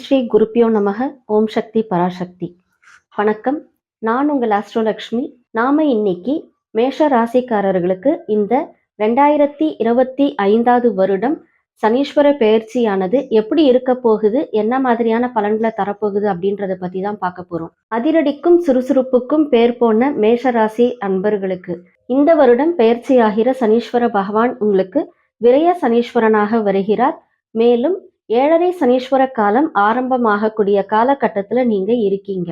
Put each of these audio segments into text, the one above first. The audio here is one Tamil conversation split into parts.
ஸ்ரீ குருப்பியோ நமக ஓம் சக்தி பராசக்தி. வணக்கம். நான் உங்கள் அஸ்ட்ரோலக்ஷ்மி நாம இன்னைக்கு மேஷ ராசிக்காரர்களுக்கு இந்த ரெண்டாயிரத்தி இருபத்தி ஐந்தாவது வருடம் சனீஸ்வர பெயர்ச்சியானது எப்படி இருக்க போகுது என்ன மாதிரியான பலன்களை தரப்போகுது அப்படின்றத பத்தி தான் பார்க்க போறோம். அதிரடிக்கும் சுறுசுறுப்புக்கும் பேர் போன மேஷ ராசி அன்பர்களுக்கு இந்த வருடம் பெயர்ச்சியாகிற சனீஸ்வர பகவான் உங்களுக்கு விரய சனீஸ்வரனாக வருகிறார். மேலும் ஏழரை சனீஸ்வர காலம் ஆரம்பமாகக்கூடிய காலகட்டத்துல நீங்க இருக்கீங்க.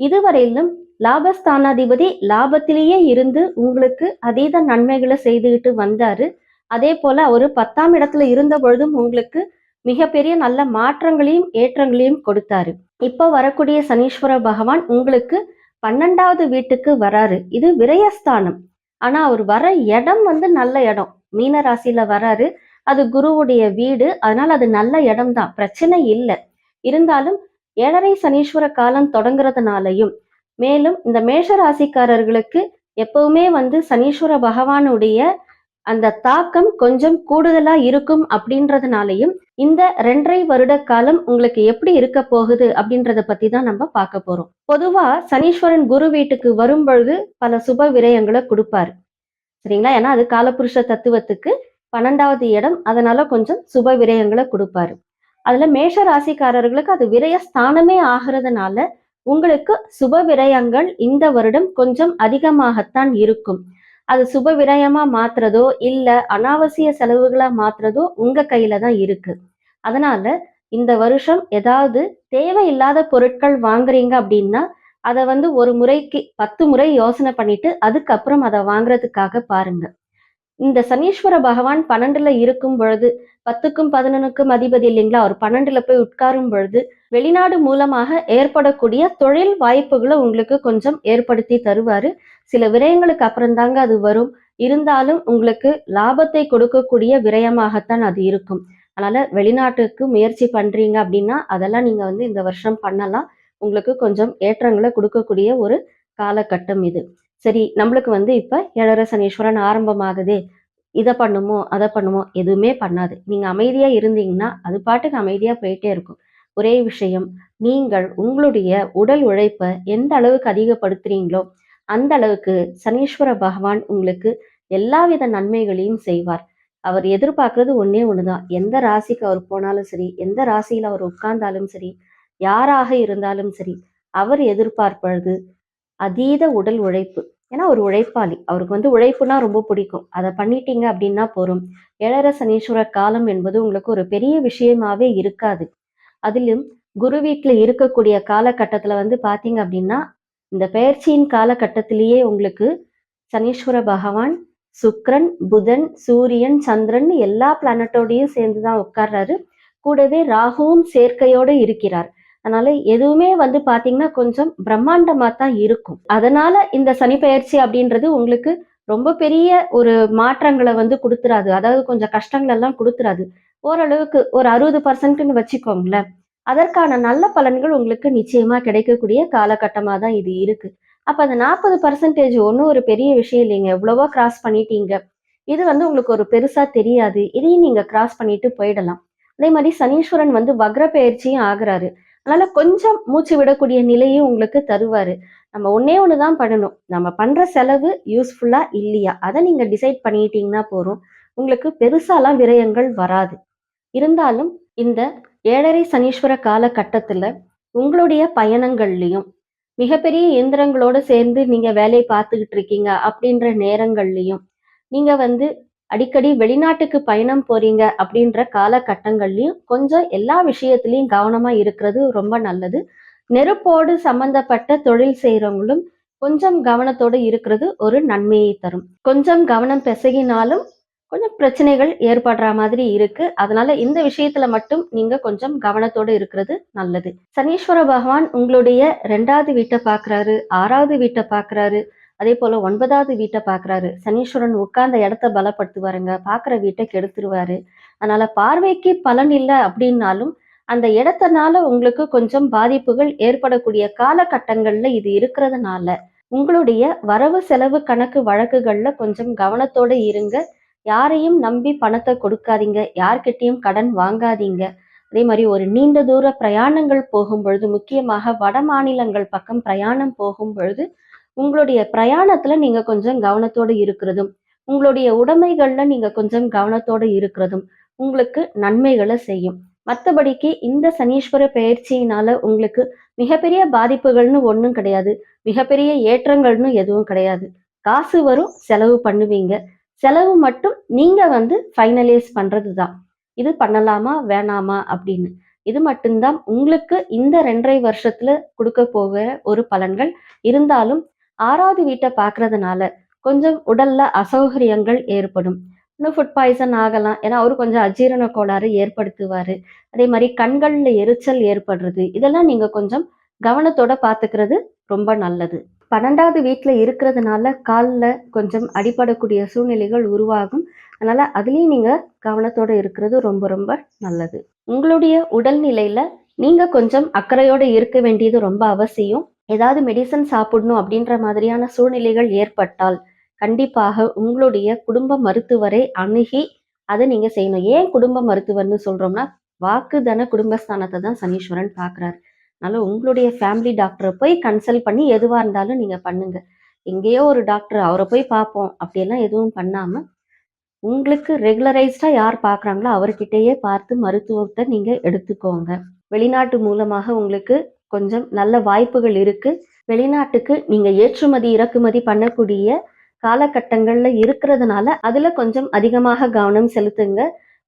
இதுவரையிலும் லாபஸ்தானாதிபதி லாபத்திலேயே இருந்து உங்களுக்கு அதீத நன்மைகளை செய்துகிட்டு வந்தாரு. அதே போல ஒரு பத்தாம் இடத்துல இருந்த பொழுதும் உங்களுக்கு மிகப்பெரிய நல்ல மாற்றங்களையும் ஏற்றங்களையும் கொடுத்தாரு. இப்ப வரக்கூடிய சனீஸ்வர பகவான் உங்களுக்கு பன்னெண்டாவது வீட்டுக்கு வராரு. இது விரயஸ்தானம். ஆனா அவர் வர இடம் வந்து நல்ல இடம். மீன ராசியில வராரு. அது குருவுடைய வீடு. அதனால அது நல்ல இடம்தான். பிரச்சனை இல்லை. இருந்தாலும் ஏழரை சனீஸ்வர காலம் தொடங்குறதுனாலையும் மேலும் இந்த மேஷ ராசிக்காரர்களுக்கு எப்பவுமே வந்து சனீஸ்வர பகவானுடைய அந்த தாக்கம் கொஞ்சம் கூடுதலா இருக்கும் அப்படின்றதுனாலையும் இந்த ரெண்டரை வருட காலம் உங்களுக்கு எப்படி இருக்க போகுது அப்படின்றத பத்தி தான் நம்ம பார்க்க போறோம். பொதுவா சனீஸ்வரன் குரு வீட்டுக்கு வரும் பொழுது பல சுப விரயங்களை கொடுப்பாரு. சரிங்களா? ஏன்னா அது காலபுருஷ தத்துவத்துக்கு பன்னெண்டாவது இடம் அதனால கொஞ்சம் சுப விரயங்களை கொடுப்பாரு. அதுல மேஷ ராசிக்காரர்களுக்கு அது விரய ஸ்தானமே ஆகிறதுனால உங்களுக்கு சுப விரயங்கள் இந்த வருடம் கொஞ்சம் அதிகமாகத்தான் இருக்கும். அது சுப விரயமா மாத்துறதோ இல்ல அனாவசிய செலவுகளா மாத்துறதோ உங்க கையில தான் இருக்கு. அதனால இந்த வருஷம் ஏதாவது தேவையில்லாத பொருட்கள் வாங்குறீங்க அப்படின்னா அதை வந்து ஒரு முறைக்கு பத்து முறை யோசனை பண்ணிட்டு அதுக்கப்புறம் அதை வாங்குறதுக்காக பாருங்க. இந்த சனீஸ்வர பகவான் பன்னெண்டுல இருக்கும் பொழுது பத்துக்கும் பதினொன்னுக்கும் அதிபதி இல்லைங்களா? அவர் பன்னெண்டுல போய் உட்காரும் பொழுது வெளிநாடு மூலமாக ஏற்படக்கூடிய தொழில் வாய்ப்புகளை உங்களுக்கு கொஞ்சம் ஏற்படுத்தி தருவாரு. சில விரயங்களுக்கு அப்புறம் தாங்க அது வரும். இருந்தாலும் உங்களுக்கு லாபத்தை கொடுக்கக்கூடிய விரயமாகத்தான் அது இருக்கும். அதனால வெளிநாட்டுக்கு முயற்சி பண்றீங்க அப்படின்னா அதெல்லாம் நீங்க வந்து இந்த வருஷம் பண்ணலாம். உங்களுக்கு கொஞ்சம் ஏற்றங்களை கொடுக்கக்கூடிய ஒரு காலகட்டம் இது. சரி நம்மளுக்கு வந்து இப்போ ஏழரை சனீஸ்வரன் ஆரம்பமாகுதே. இதை பண்ணுமோ அதை பண்ணுமோ எதுவுமே பண்ணாது. நீங்கள் அமைதியாக இருந்தீங்கன்னா அது பாட்டுக்கு அமைதியாக போயிட்டே இருக்கும். ஒரே விஷயம் நீங்கள் உங்களுடைய உடல் உழைப்பை எந்த அளவுக்கு அதிகப்படுத்துறீங்களோ அந்த அளவுக்கு சனீஸ்வர பகவான் உங்களுக்கு எல்லாவித நன்மைகளையும் செய்வார். அவர் எதிர்பார்க்கறது ஒன்னே ஒண்ணுதான். எந்த ராசிக்கு அவர் போனாலும் சரி எந்த ராசியில அவர் உட்கார்ந்தாலும் சரி யாராக இருந்தாலும் சரி அவர் எதிர்பார்ப்பது அதீத உடல் உழைப்பு. ஏன்னா ஒரு உழைப்பாளி. அவருக்கு வந்து உழைப்புனா ரொம்ப பிடிக்கும். அதை பண்ணிட்டீங்க அப்படின்னா போறோம் ஏழரை சனீஸ்வர காலம் என்பது உங்களுக்கு ஒரு பெரிய விஷயமாவே இருக்காது. அதிலும் குரு வீட்டில் இருக்கக்கூடிய காலகட்டத்துல வந்து பாத்தீங்க அப்படின்னா இந்த பெயர்ச்சியின் காலகட்டத்திலேயே உங்களுக்கு சனீஸ்வர பகவான் சுக்ரன் புதன் சூரியன் சந்திரன் எல்லா பிளானட்டோடையும் சேர்ந்து தான் உட்கார்றாரு. கூடவே ராகுவும் சேர்க்கையோடு இருக்கிறார். அதனால எதுவுமே வந்து பாத்தீங்கன்னா கொஞ்சம் பிரம்மாண்டமா தான் இருக்கும். அதனால இந்த சனி பயிற்சி அப்படின்றது உங்களுக்கு ரொம்ப பெரிய ஒரு மாற்றங்களை வந்து கொடுத்துறாது அதாவது கொஞ்சம் கஷ்டங்கள் எல்லாம் கொடுத்துறாது ஓரளவுக்கு ஒரு அறுபது பர்சன்ட்னு வச்சுக்கோங்களேன். அதற்கான நல்ல பலன்கள் உங்களுக்கு நிச்சயமா கிடைக்கக்கூடிய காலகட்டமா தான் இது இருக்கு. அப்ப அந்த நாற்பது பர்சன்டேஜ் ஒன்றும் ஒரு பெரிய விஷயம் இல்லைங்க. எவ்வளவோ கிராஸ் பண்ணிட்டீங்க. இது வந்து உங்களுக்கு ஒரு பெருசா தெரியாது. இதையும் நீங்க கிராஸ் பண்ணிட்டு போயிடலாம். அதே மாதிரி சனீஸ்வரன் வந்து வக்ர பயிற்சியும் ஆகுறாரு. அதனால கொஞ்சம் மூச்சு விடக்கூடிய நிலையும் உங்களுக்கு தருவாரு. நம்ம ஒன்னே ஒன்று தான் பண்ணணும். நம்ம பண்ற செலவு யூஸ்ஃபுல்லா இல்லையா? அதை நீங்க டிசைட் பண்ணிட்டீங்கன்னா போறோம் உங்களுக்கு பெருசாலாம் விரயங்கள் வராது. இருந்தாலும் இந்த ஏழரை சனீஸ்வர காலகட்டத்துல உங்களுடைய பயணங்கள்லையும் மிகப்பெரிய இயந்திரங்களோட சேர்ந்து நீங்க வேலையை பார்த்துக்கிட்டு இருக்கீங்க அப்படின்ற நேரங்கள்லையும் நீங்க வந்து அடிக்கடி வெளிநாட்டுக்கு பயணம் போறீங்க அப்படின்ற காலகட்டங்கள்லயும் கொஞ்சம் எல்லா விஷயத்திலையும் கவனமா இருக்கிறது ரொம்ப நல்லது. நெருப்போடு சம்பந்தப்பட்ட தொழில் செய்யறவங்களும் கொஞ்சம் கவனத்தோடு இருக்கிறது ஒரு நன்மையை தரும். கொஞ்சம் கவனம் பிசகினாலும் கொஞ்சம் பிரச்சனைகள் ஏற்படுற மாதிரி இருக்கு. அதனால இந்த விஷயத்துல மட்டும் நீங்க கொஞ்சம் கவனத்தோடு இருக்கிறது நல்லது. சனீஸ்வர பகவான் உங்களுடைய ரெண்டாவது வீட்டை பாக்குறாரு ஆறாவது வீட்டை பாக்குறாரு. அதே போல ஒன்பதாவது வீட்டை பார்க்குறாரு சனீஸ்வரன் உட்கார்ந்த இடத்த பலப்படுத்துவாருங்க. பார்க்குற வீட்டை கெடுத்துருவாரு. அதனால பார்வைக்கு பலன் இல்லை அப்படின்னாலும் அந்த இடத்தனால உங்களுக்கு கொஞ்சம் பாதிப்புகள் ஏற்படக்கூடிய காலகட்டங்கள்ல இது இருக்கிறதுனால உங்களுடைய வரவு செலவு கணக்கு வழக்குகள்ல கொஞ்சம் கவனத்தோட இருங்க. யாரையும் நம்பி பணத்தை கொடுக்காதீங்க. யார்கிட்டையும் கடன் வாங்காதீங்க. அதே மாதிரி ஒரு நீண்ட தூர பிரயாணங்கள் போகும் பொழுது முக்கியமாக வட மாநிலங்கள் பக்கம் பிரயாணம் போகும் பொழுது உங்களுடைய பிரயாணத்துல நீங்க கொஞ்சம் கவனத்தோடு இருக்கிறதும் உங்களுடைய உடைமைகள்ல நீங்க கொஞ்சம் கவனத்தோடு இருக்கிறதும் உங்களுக்கு நன்மைகளை செய்யும். மற்றபடிக்கு இந்த சனீஸ்வர பயிற்சியினால உங்களுக்கு மிகப்பெரிய பாதிப்புகள்னு ஒன்றும் கிடையாது. மிகப்பெரிய ஏற்றங்கள்னு எதுவும் கிடையாது. காசு வரும் செலவு பண்ணுவீங்க. செலவு மட்டும் நீங்க வந்து ஃபைனலைஸ் பண்றது தான் இது பண்ணலாமா வேணாமா அப்படின்னு. இது மட்டும்தான் உங்களுக்கு இந்த ரெண்டரை வருஷத்துல கொடுக்க போகிற ஒரு பலன்கள். இருந்தாலும் ஆறாவது வீட்டை பார்க்கறதுனால கொஞ்சம் உடல்ல அசௌகரியங்கள் ஏற்படும். இன்னும் ஃபுட் பாய்சன் ஆகலாம். ஏன்னா அவரு கொஞ்சம் அஜீரண கோளாறு ஏற்படுத்துவார். அதே மாதிரி கண்களில் எரிச்சல் ஏற்படுறது. இதெல்லாம் நீங்கள் கொஞ்சம் கவனத்தோட பார்த்துக்கிறது ரொம்ப நல்லது. பன்னெண்டாவது வீட்டில் இருக்கிறதுனால காலில் கொஞ்சம் அடிபடக்கூடிய சூழ்நிலைகள் உருவாகும். அதனால் அதுலேயும் நீங்கள் கவனத்தோடு இருக்கிறது ரொம்ப ரொம்ப நல்லது. உங்களுடைய உடல்நிலையில் நீங்கள் கொஞ்சம் அக்கறையோடு இருக்க வேண்டியது ரொம்ப அவசியம். ஏதாவது மெடிசன் சாப்பிடணும் அப்படின்ற மாதிரியான சூழ்நிலைகள் ஏற்பட்டால் கண்டிப்பாக உங்களுடைய குடும்ப மருத்துவரை அணுகி அதை நீங்க செய்யணும். ஏன் குடும்ப மருத்துவர்னு சொல்றோம்னா வாக்குதன குடும்பஸ்தானத்தை தான் சனீஸ்வரன் பார்க்குறாரு. அதனால உங்களுடைய ஃபேமிலி டாக்டரை போய் கன்சல்ட் பண்ணி எதுவாக இருந்தாலும் நீங்க பண்ணுங்க. எங்கேயோ ஒரு டாக்டர் அவரை போய் பார்ப்போம். அப்படியெல்லாம் எதுவும் பண்ணாம உங்களுக்கு ரெகுலரைஸ்டா யார் பார்க்குறாங்களோ அவர்கிட்டயே பார்த்து மருத்துவத்தை நீங்க எடுத்துக்கோங்க. வெளிநாட்டு மூலமாக உங்களுக்கு கொஞ்சம் நல்ல வாய்ப்புகள் இருக்கு. வெளிநாட்டுக்கு நீங்க ஏற்றுமதி இறக்குமதி பண்ணக்கூடிய காலகட்டங்கள்ல இருக்கிறதுனால அதுல கொஞ்சம் அதிகமாக கவனம் செலுத்துங்க.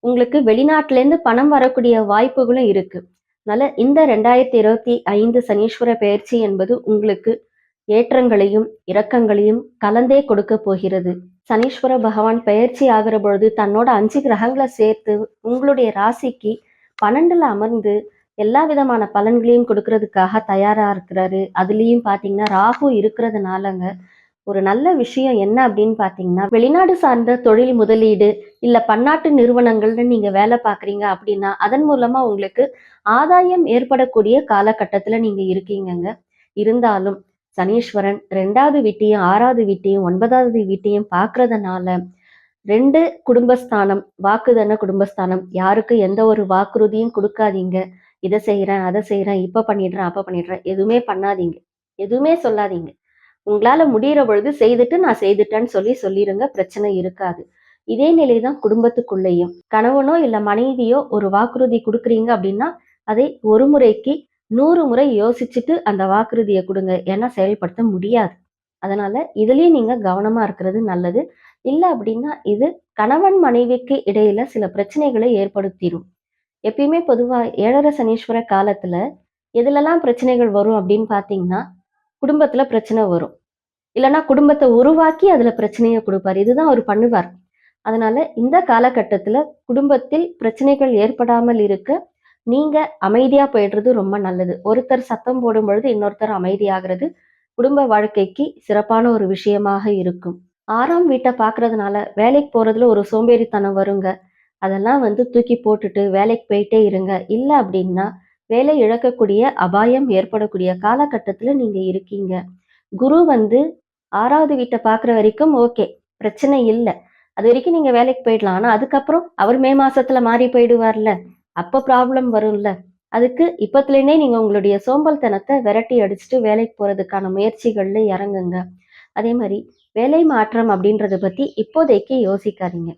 உங்களுக்கு வெளிநாட்டுல இருந்து பணம் வரக்கூடிய வாய்ப்புகளும் இருக்கு. அதனால இந்த ரெண்டாயிரத்தி இருபத்தி ஐந்து சனீஸ்வர பயிற்சி என்பது உங்களுக்கு ஏற்றங்களையும் இரக்கங்களையும் கலந்தே கொடுக்க போகிறது. சனீஸ்வர பகவான் பயிற்சி ஆகிற பொழுது தன்னோட அஞ்சு கிரகங்களை சேர்த்து உங்களுடைய ராசிக்கு பன்னெண்டுல அமர்ந்து எல்லா விதமான பலன்களையும் கொடுக்கறதுக்காக தயாரா இருக்கிறாரு. அதுலயும் பாத்தீங்கன்னா ராகு இருக்கிறதுனாலங்க ஒரு நல்ல விஷயம் என்ன அப்படின்னு பாத்தீங்கன்னா வெளிநாடு சார்ந்த தொழில் முதலீடு இல்ல பன்னாட்டு நிறுவனங்கள்னு நீங்க வேலை பாக்குறீங்க அப்படின்னா அதன் மூலமா உங்களுக்கு ஆதாயம் ஏற்படக்கூடிய காலகட்டத்துல நீங்க இருக்கீங்கங்க. இருந்தாலும் சனீஸ்வரன் ரெண்டாவது வீட்டையும் ஆறாவது வீட்டையும் ஒன்பதாவது வீட்டையும் பார்க்கறதுனால ரெண்டு குடும்பஸ்தானம் வாக்குதன குடும்பஸ்தானம். யாருக்கு எந்த ஒரு வாக்குறுதியும் கொடுக்காதீங்க. இதை செய்கிறேன் அதை செய்கிறேன் இப்போ பண்ணிடுறேன் அப்போ பண்ணிடுறேன் எதுவுமே பண்ணாதீங்க. எதுவுமே சொல்லாதீங்க. உங்களால் முடிகிற பொழுது செய்துட்டு நான் செய்துட்டேன்னு சொல்லி சொல்லிடுங்க பிரச்சனை இருக்காது. இதே நிலை தான் குடும்பத்துக்குள்ளேயும். கணவனோ இல்லை மனைவியோ ஒரு வாக்குறுதி கொடுக்குறீங்க அப்படின்னா அதை ஒரு முறைக்கு நூறு முறை யோசிச்சுட்டு அந்த வாக்குறுதியை கொடுங்க. ஏன்னா செயல்படுத்த முடியாது. அதனால இதுலயும் நீங்க கவனமா இருக்கிறது நல்லது. இல்லை அப்படின்னா இது கணவன் மனைவிக்கு இடையில சில பிரச்சனைகளை ஏற்படுத்திடும் எப்பயுமே பொதுவாக ஏழரை சனீஸ்வர காலத்தில் எதுலலாம் பிரச்சனைகள் வரும் அப்படின்னு பார்த்தீங்கன்னா குடும்பத்தில் பிரச்சனை வரும். இல்லைன்னா குடும்பத்தை உருவாக்கி அதில் பிரச்சனையை கொடுப்பாரு. இதுதான் அவர் பண்ணுவார். அதனால இந்த காலகட்டத்தில் குடும்பத்தில் பிரச்சனைகள் ஏற்படாமல் இருக்க நீங்க அமைதியா போயிடுறது ரொம்ப நல்லது. ஒருத்தர் சத்தம் போடும் பொழுது இன்னொருத்தர் அமைதியாகிறது குடும்ப வாழ்க்கைக்கு சிறப்பான ஒரு விஷயமாக இருக்கும். ஆறாம் வீட்டை பார்க்கறதுனால வேலைக்கு போறதுல ஒரு சோம்பேறித்தனம் வருங்க. அதெல்லாம் வந்து தூக்கி போட்டுட்டு வேலைக்கு போயிட்டே இருங்க. இல்லை அப்படின்னா வேலை இழக்கக்கூடிய அபாயம் ஏற்படக்கூடிய காலகட்டத்தில் நீங்கள் இருக்கீங்க. குரு வந்து ஆறாவது வீட்டை பார்க்குற வரைக்கும் ஓகே பிரச்சனை இல்லை. அது வரைக்கும் நீங்கள் வேலைக்கு போயிடலாம். ஆனால் அதுக்கப்புறம் அவர் மே மாதத்தில் மாறி போயிடுவார்ல. அப்போ ப்ராப்ளம் வரும்ல. அதுக்கு இப்பத்துலேருந்தே நீங்கள் உங்களுடைய சோம்பல்தனத்தை விரட்டி அடிச்சுட்டு வேலைக்கு போகிறதுக்கான முயற்சிகளில் இறங்குங்க. அதே மாதிரி வேலை மாற்றம் அப்படின்றத பற்றி இப்போதைக்கு யோசிக்காதீங்க.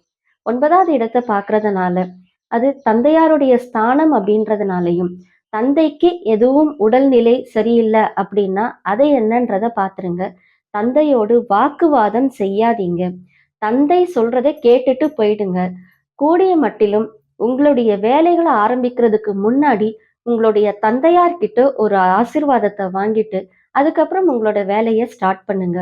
ஒன்பதாவது இடத்தை பார்க்கறதுனால அது தந்தையாருடைய ஸ்தானம் அப்படின்றதுனாலையும் தந்தைக்கு எதுவும் உடல்நிலை சரியில்லை அப்படின்னா அதை என்னன்றத பார்த்துருங்க தந்தையோடு வாக்குவாதம் செய்யாதீங்க. தந்தை சொல்றதை கேட்டுட்டு போயிடுங்க. கூடிய மட்டிலும் உங்களுடைய வேலைகளை ஆரம்பிக்கிறதுக்கு முன்னாடி உங்களுடைய தந்தையார்கிட்ட ஒரு ஆசிர்வாதத்தை வாங்கிட்டு அதுக்கப்புறம் உங்களோட வேலையை ஸ்டார்ட் பண்ணுங்க.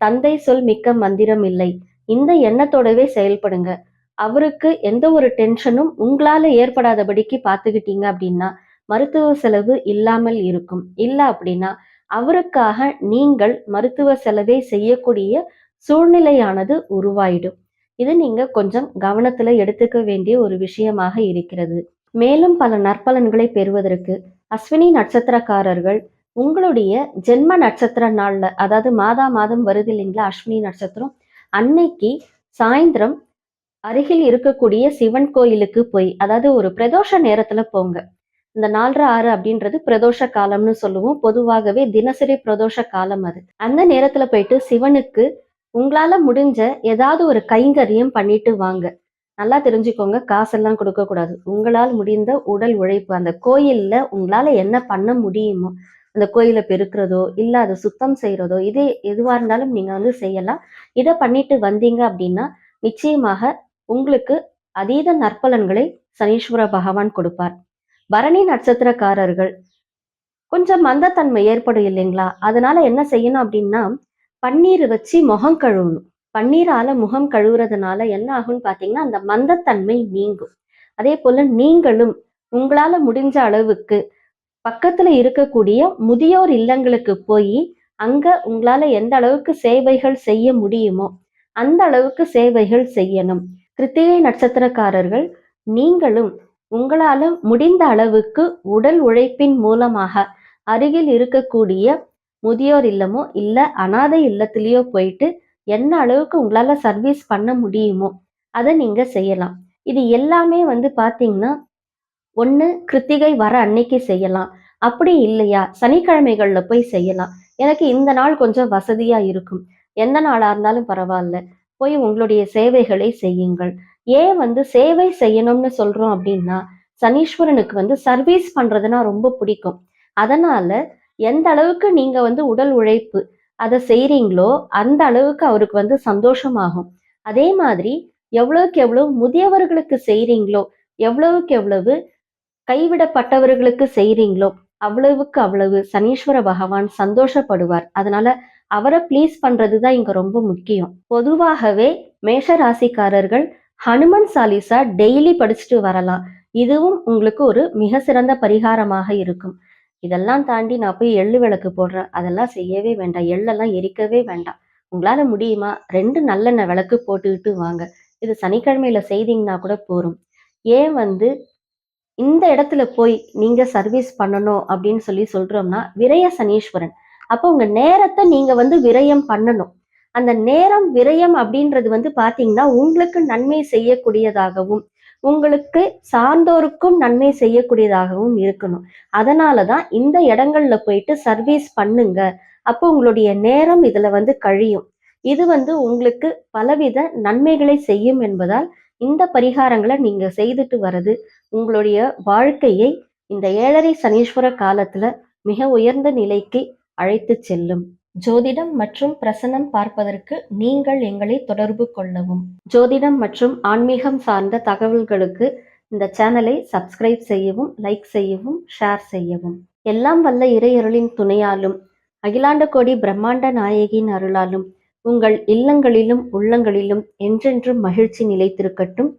தந்தை சொல் மிக்க மந்திரம் இல்லை. இந்த எண்ணத்தோடவே செயல்படுங்க. அவருக்கு எந்த ஒரு டென்ஷனும் உங்களால ஏற்படாதபடிக்கு பார்த்துக்கிட்டீங்க அப்படின்னா மருத்துவ செலவு இல்லாமல் இருக்கும். இல்லை அப்படின்னா அவருக்காக நீங்கள் மருத்துவ செலவை செய்யக்கூடிய சூழ்நிலையானது உருவாயிடும். இது நீங்க கொஞ்சம் கவனத்துல எடுத்துக்க வேண்டிய ஒரு விஷயமாக இருக்கிறது. மேலும் பல நற்பலன்களை பெறுவதற்கு அஸ்வினி நட்சத்திரக்காரர்கள் உங்களுடைய ஜென்ம நட்சத்திர நாள்ல அதாவது மாதா மாதம் வருது இல்லைங்களா அஸ்வினி நட்சத்திரம் அன்னைக்கு சாயந்தரம் அருகில் இருக்கக்கூடிய சிவன் கோயிலுக்கு போய் அதாவது ஒரு பிரதோஷ நேரத்துல போங்க. இந்த நாலரை ஆறு அப்படின்றது பிரதோஷ காலம்னு சொல்லுவோம். பொதுவாகவே தினசரி பிரதோஷ காலம் அது. அந்த நேரத்துல போயிட்டு சிவனுக்கு உங்களால முடிஞ்ச ஏதாவது ஒரு கைங்கரியம் பண்ணிட்டு வாங்க. நல்லா தெரிஞ்சுக்கோங்க காசெல்லாம் கொடுக்க கூடாது. உங்களால் முடிந்த உடல் உழைப்பு அந்த கோயில்ல உங்களால என்ன பண்ண முடியுமோ அந்த கோயிலை பெருக்கிறதோ இல்ல அதை சுத்தம் செய்யறதோ இது எதுவா இருந்தாலும் நீங்க வந்து செய்யலாம். இதை பண்ணிட்டு வந்தீங்க அப்படின்னா நிச்சயமாக உங்களுக்கு அதீத நற்பலன்களை சனீஸ்வர பகவான் கொடுப்பார். பரணி நட்சத்திரக்காரர்கள் கொஞ்சம் மந்தத்தன்மை ஏற்படும் இல்லைங்களா? அதனால என்ன செய்யணும் அப்படின்னா பன்னீர் வச்சு முகம் கழுவணும். பன்னீரால முகம் கழுவுறதுனால என்ன ஆகும்னு பாத்தீங்கன்னா அந்த மந்தத்தன்மை நீங்கும். அதே போல நீங்களும் உங்களால முடிஞ்ச அளவுக்கு பக்கத்துல இருக்கக்கூடிய முதியோர் இல்லங்களுக்கு போய் அங்க உங்களால எந்த அளவுக்கு சேவைகள் செய்ய முடியுமோ அந்த அளவுக்கு சேவைகள் செய்யணும். கிருத்திகை நட்சத்திரக்காரர்கள் நீங்களும் உங்களால முடிந்த அளவுக்கு உடல் உழைப்பின் மூலமாக அருகில் இருக்கக்கூடிய முதியோர் இல்லமோ இல்ல அனாதை இல்லத்திலேயோ போயிட்டு என்ன அளவுக்கு உங்களால சர்வீஸ் பண்ண முடியுமோ அதை நீங்க செய்யலாம். இது எல்லாமே வந்து பாத்தீங்கன்னா ஒண்ணு கிருத்திகை வர அன்னைக்கு செய்யலாம். அப்படி இல்லையா? சனிக்கிழமைகள்ல போய் செய்யலாம். எனக்கு இந்த நாள் கொஞ்சம் வசதியா இருக்கும். எந்த நாளா இருந்தாலும் பரவாயில்ல. போய் உங்களுடைய சேவைகளை செய்யுங்கள். ஏன் வந்து சேவை செய்யணும்னு சொல்றோம் அப்படின்னா சனீஸ்வரனுக்கு வந்து சர்வீஸ் பண்றதுனா ரொம்ப பிடிக்கும். அதனால எந்த அளவுக்கு நீங்க வந்து உடல் உழைப்பு அதை செய்றீங்களோ அந்த அளவுக்கு அவருக்கு வந்து சந்தோஷமாகும். அதே மாதிரி எவ்வளவுக்கு எவ்வளவு முதியவர்களுக்கு செய்றீங்களோ எவ்வளவுக்கு எவ்வளவு கைவிடப்பட்டவர்களுக்கு செய்றீங்களோ அவ்வளவுக்கு அவ்வளவு சனீஸ்வர பகவான் சந்தோஷப்படுவார். அதனால அவரை ப்ளீஸ் பண்ணுறது தான் இங்கே ரொம்ப முக்கியம். பொதுவாகவே மேஷ ராசிக்காரர்கள் ஹனுமன் சாலிசா டெய்லி படிச்சுட்டு வரலாம். இதுவும் உங்களுக்கு ஒரு மிக சிறந்த பரிகாரமாக இருக்கும். இதெல்லாம் தாண்டி நான் போய் எள்ளு விளக்கு போடுறேன். அதெல்லாம் செய்யவே வேண்டாம். எள்ளெல்லாம் எரிக்கவே வேண்டாம். உங்களால முடியுமா? ரெண்டு நல்லெண்ணெய் விளக்கு போட்டுக்கிட்டு வாங்க. இது சனிக்கிழமையில செய்தீங்கன்னா கூட போரும் ஏன் வந்து இந்த இடத்துல போய் நீங்க சர்வீஸ் பண்ணணும் அப்படின்னு சொல்லி சொல்றோம்னா விரய சனீஸ்வரன் அப்போ உங்க நேரத்தை நீங்க வந்து விரயம் பண்ணணும். அந்த நேரம் விரயம் அப்படின்றது வந்து பாத்தீங்கன்னா உங்களுக்கு நன்மை செய்யக்கூடியதாகவும் உங்களுக்கு சார்ந்தோருக்கும் நன்மை செய்யக்கூடியதாகவும் இருக்கணும். அதனாலதான் இந்த இடங்கள்ல போயிட்டு சர்வீஸ் பண்ணுங்க. அப்போ உங்களுடைய நேரம் இதுல வந்து கழியும். இது வந்து உங்களுக்கு பலவித நன்மைகளை செய்யும் என்பதால் இந்த பரிகாரங்களை நீங்க செய்துட்டு வர்றது உங்களுடைய வாழ்க்கையை இந்த ஏழரை சனீஸ்வர காலத்துல மிக உயர்ந்த நிலைக்கு அழைத்து செல்லும். ஜோதிடம் மற்றும் பிரசனம் பார்ப்பதற்கு நீங்கள் எங்களை தொடர்பு கொள்ளவும். ஜோதிடம் மற்றும் ஆன்மீகம் சார்ந்த தகவல்களுக்கு இந்த சேனலை சப்ஸ்கிரைப் செய்யவும் லைக் செய்யவும் ஷேர் செய்யவும். எல்லாம் வல்ல இறையருளின் துணையாலும் அகிலாண்ட கோடி பிரம்மாண்ட நாயகியின் அருளாலும் உங்கள் இல்லங்களிலும் உள்ளங்களிலும் என்றென்றும் மகிழ்ச்சி நிலைத்திருக்கட்டும்.